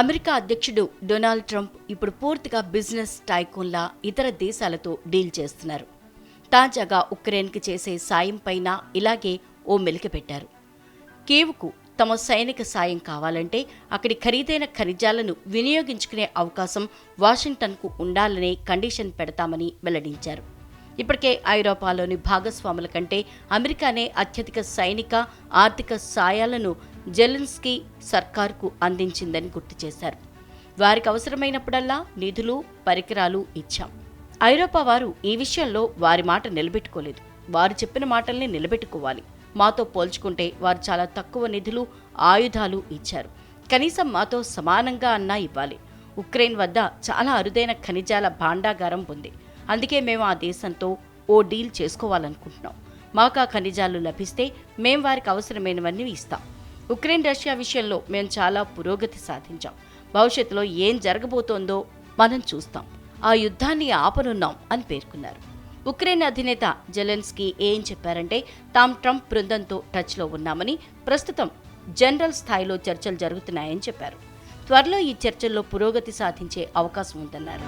America అధ్యక్షుడు Donald Trump ఇప్పుడు పూర్తిగా బిజినెస్ టైకూన్లా ఇతర దేశాలతో డీల్ చేస్తున్నారు. తాజాగా ఉక్రెయిన్కి చేసే సాయం పైన ఇలాగే ఓ మెలిక పెట్టారు. కీవ్కు తమ సైనిక సాయం కావాలంటే అక్కడి ఖరీదైన ఖనిజాలను వినియోగించుకునే అవకాశం వాషింగ్టన్కు ఉండాలనే కండిషన్ పెడతామని వెల్లడించారు. ఇప్పటికే ఐరోపాలోని భాగస్వాముల కంటే అమెరికానే అత్యధిక సైనిక ఆర్థిక సాయాలను జెలెన్స్కీ సర్కార్కు అందించిందని గుర్తు చేశారు. వారికి అవసరమైనప్పుడల్లా నిధులు పరికరాలు ఇచ్చాం. ఐరోపా వారు ఈ విషయంలో వారి మాట నిలబెట్టుకోలేదు. వారు చెప్పిన మాటల్ని నిలబెట్టుకోవాలి. మాతో పోల్చుకుంటే వారు చాలా తక్కువ నిధులు ఆయుధాలు ఇచ్చారు. కనీసం మాతో సమానంగా అన్నా ఇవ్వాలి. ఉక్రెయిన్ వద్ద చాలా అరుదైన ఖనిజాల భాండాగారం ఉంది. అందుకే మేము ఆ దేశంతో ఓ డీల్ చేసుకోవాలనుకుంటున్నాం. మాకు ఆ ఖనిజాలు లభిస్తే మేం వారికి అవసరమైనవన్నీ ఇస్తాం. ఉక్రెయిన్ రష్యా విషయంలో మేము చాలా పురోగతి సాధించాం. భవిష్యత్తులో ఏం జరగబోతోందో మనం చూస్తాం. ఆ యుద్ధాన్ని ఆపనున్నాం అని పేర్కొన్నారు. ఉక్రెయిన్ అధినేత జెలెన్స్కీ ఏం చెప్పారంటే తాం ట్రంప్ బృందంతో టచ్లో ఉన్నామని ప్రస్తుతం జనరల్ స్థాయిలో చర్చలు జరుగుతున్నాయని చెప్పారు. త్వరలో ఈ చర్చల్లో పురోగతి సాధించే అవకాశం ఉందన్నారు.